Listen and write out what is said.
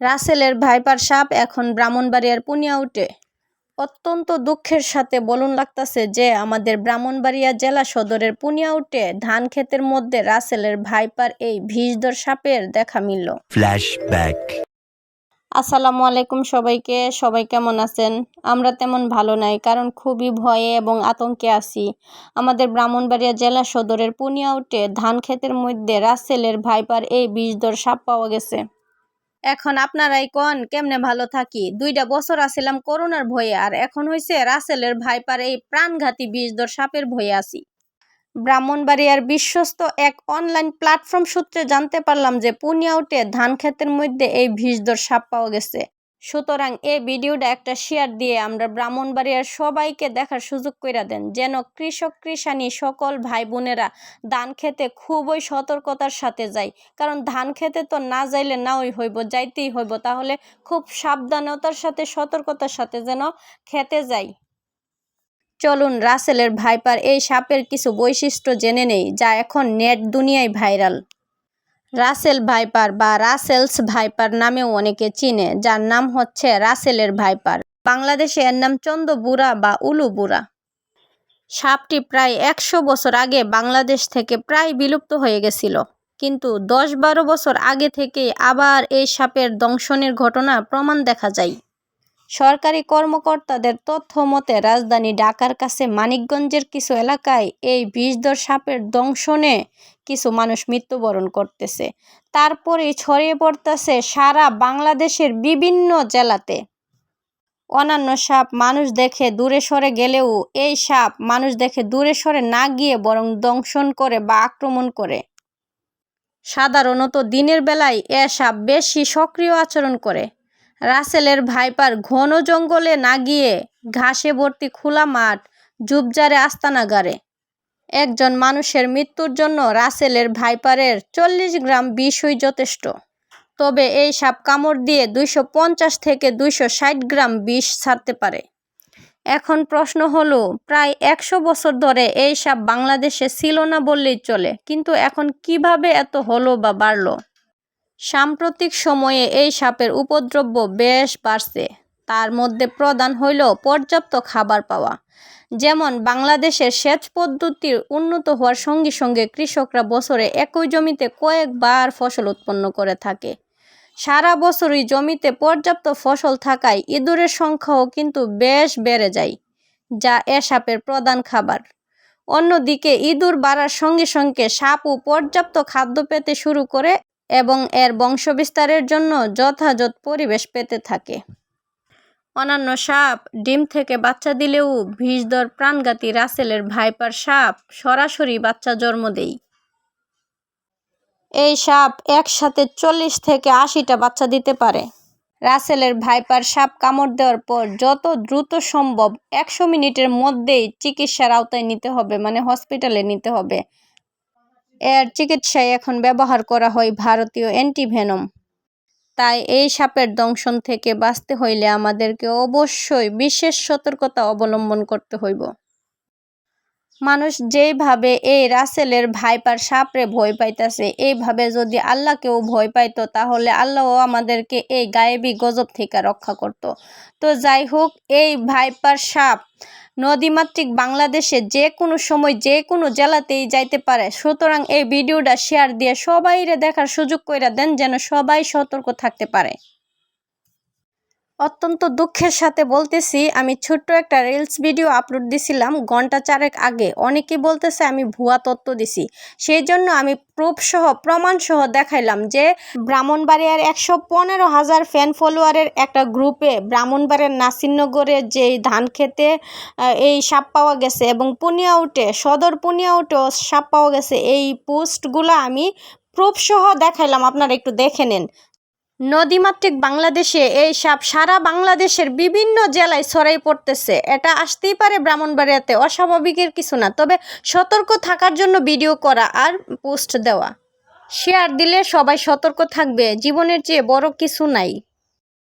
রাসেলের ভাইপার সাপ এখন ব্রাহ্মণবাড়িয়ার পুনিয়াউটে। অত্যন্ত দুঃখের সাথে বলুন লাগতাছে যে আমাদের ব্রাহ্মণবাড়িয়া জেলা সদরের পুনিয়াউটে ধান ক্ষেতের মধ্যে রাসেলের ভাইপার এই বিষধর সাপের দেখা মিলল। Flashback. আসসালামু আলাইকুম সবাইকে সবাই কেমন আছেন? আমরা তেমন ভালো নাই কারণ খুবই ভয়ে এবং আতঙ্কে আছি। আমাদের ব্রাহ্মণবাড়িয়া জেলা সদরের পুনিয়াউটে ধান ক্ষেতের মধ্যে রাসেলের ভাইপার এই বিষধর সাপ পাওয়া গেছে। এখন আপনারাই কন? কেমনে ভালো থাকি? দুইটা বছর আছিলাম করোনার ভয়ে, আর এখন হয়েছে রাসেলের ভাইপার এই প্রাণঘাতী বিষধর সাপের ভয়ে আছি। ব্রাহ্মণবাড়িয়ার বিশ্বস্ত এক অনলাইন প্ল্যাটফর্ম সূত্রে জানতে পারলাম যে পুনিয়াউটে ধান ক্ষেতের মধ্যে এই বিষধর সাপ পাওয়া গেছে। সুতরাং এই ভিডিওটা একটা শেয়ার দিয়ে আমরা ব্রাহ্মণবাড়িয়ার সবাইকে দেখার সুযোগ করে দেন, যেন কৃষক, কৃষানি সকল ভাই বোনেরা ধান খেতে খুবই সতর্কতার সাথে যায়। কারণ ধান খেতে তো না যাইলে নাওই হইব, যাইতেই হইব। তাহলে খুব সাবধানতার সাথে, সতর্কতার সাথে যেন খেতে যাই। চলুন, রাসেলের ভাইপার এই সাপের কিছু বৈশিষ্ট্য জেনে নেই, যা এখন নেট দুনিয়ায় ভাইরাল। রাসেল ভাইপার বা রাসেলস ভাইপার নামেও অনেকে চিনে, যার নাম হচ্ছে রাসেলের ভাইপার। বাংলাদেশে এর নাম চন্দ্রবুড়া বা উলুবুড়া সাপটি প্রায় একশো বছর আগে বাংলাদেশ থেকে প্রায় বিলুপ্ত হয়ে গেছিল। কিন্তু দশ বারো বছর আগে থেকে আবার এই সাপের দংশনের ঘটনা প্রমাণ দেখা যায়। সরকারি কর্মকর্তাদের তথ্য মতে, রাজধানী ঢাকার কাছে মানিকগঞ্জের কিছু এলাকায় এই বিষধর সাপের দংশনে কিছু মানুষ মৃত্যুবরণ করতেছে। তারপরে ছড়িয়ে পড়তেছে সারা বাংলাদেশের বিভিন্ন জেলাতে। অন্যান্য সাপ মানুষ দেখে দূরে সরে গেলেও এই সাপ মানুষ দেখে দূরে সরে না গিয়ে বরং দংশন করে বা আক্রমণ করে। সাধারণত দিনের বেলায় এ সাপ বেশি সক্রিয় আচরণ করে। রাসেলের ভাইপার ঘন জঙ্গলে না গিয়ে ঘাসে ভর্তি খোলা মাঠ ঝুপঝাড়ে আস্তানাগারে একজন মানুষের মৃত্যুর জন্য রাসেলের ভাইপারের চল্লিশ গ্রাম বিষই যথেষ্ট। তবে এই সাপ কামড় দিয়ে দুইশো পঞ্চাশ থেকে দুইশো ষাট গ্রাম বিষ ছাড়তে পারে। এখন প্রশ্ন হলো, প্রায় একশো বছর ধরে এই সাপ বাংলাদেশে ছিল না বললেই চলে, কিন্তু এখন কীভাবে এত হলো বা বাড়লো? সাম্প্রতিক সময়ে এই সাপের উপদ্রব্য বেশ বাড়ছে। তার মধ্যে প্রধান হইল পর্যাপ্ত খাবার পাওয়া। যেমন, বাংলাদেশের সেচ পদ্ধতির উন্নত হওয়ার সঙ্গে সঙ্গে কৃষকরা বছরে একই জমিতে কয়েকবার ফসল উৎপন্ন করে থাকে। সারা বছরই জমিতে পর্যাপ্ত ফসল থাকায় ইঁদুরের সংখ্যাও কিন্তু বেশ বেড়ে যায়, যা এ সাপের প্রধান খাবার। অন্যদিকে, ইঁদুর বাড়ার সঙ্গে সঙ্গে সাপও পর্যাপ্ত খাদ্য পেতে শুরু করে এবং এর বংশবিস্তারের জন্য যথাযথ পরিবেশ পেতে থাকে। অন্যান্য সাপ, ডিম থেকে বাচ্চা দিলেও বিষধর প্রাণঘাতী রাসেলের ভাইপার সাপ সরাসরি বাচ্চা জন্ম দেয়। এই সাপ একসাথে চল্লিশ থেকে আশিটা বাচ্চা দিতে পারে। রাসেলের ভাইপার সাপ কামড় দেওয়ার পর যত দ্রুত সম্ভব একশো মিনিটের মধ্যেই চিকিৎসার আওতায় নিতে হবে মানে হসপিটালে নিতে হবে। এর চিকিৎসায় এখন ব্যবহার করা হয় ভারতীয় অ্যান্টিভেনম। তাই এই সাপের দংশন থেকে বাঁচতে হইলে আমাদেরকে অবশ্যই বিশেষ সতর্কতা অবলম্বন করতে হইব। মানুষ যেইভাবে এই রাসেলের ভাইপার সাপরে ভয় পাইতেছে, এইভাবে যদি আল্লাহকেও ভয় পাইতো, তাহলে আল্লাহও আমাদেরকে এই গায়েবী গজব থেকে রক্ষা করত। তো যাই হোক, এই ভাইপার সাপ নদীমাতৃক বাংলাদেশে যে কোনো সময় যে কোনো জেলাতেই যাইতে পারে। সুতরাং এই ভিডিওটা শেয়ার দিয়ে সবাইরে দেখার সুযোগ করে দেন, যেন সবাই সতর্ক থাকতে পারে। অত্যন্ত দুঃখের সাথে বলতেছি, আমি ছোট্ট একটা রিলস ভিডিও আপলোড দিছিলাম ঘণ্টা চারেক আগে। অনেকে বলতেছে, আমি ভুয়া তথ্য দিছি। সেই জন্য আমি প্রুফ সহ, প্রমাণ সহ দেখাইলাম যে, ব্রাহ্মণবাড়িয়ার একশো পনেরো হাজার ফ্যান ফলোয়ারের একটা গ্রুপে ব্রাহ্মণবাড়িয়ার নাসিরনগরে যে ধান খেতে এই সাপ পাওয়া গেছে এবং পুনিয়াউটে সদর পুনিয়াউটেও সাপ পাওয়া গেছে, এই পোস্টগুলো আমি প্রুফ সহ দেখাইলাম। আপনারা একটু দেখে নেন। নদীমাতৃক বাংলাদেশে এই সাপ সারা বাংলাদেশের বিভিন্ন জেলায় ছড়াই পড়তেছে। এটা আসতেই পারে ব্রাহ্মণবাড়িয়াতে, অস্বাভাবিকের কিছু না। তবে সতর্ক থাকার জন্য ভিডিও করা আর পোস্ট দেওয়া। শেয়ার দিলে সবাই সতর্ক থাকবে, জীবনের চেয়ে বড় কিছু নাই।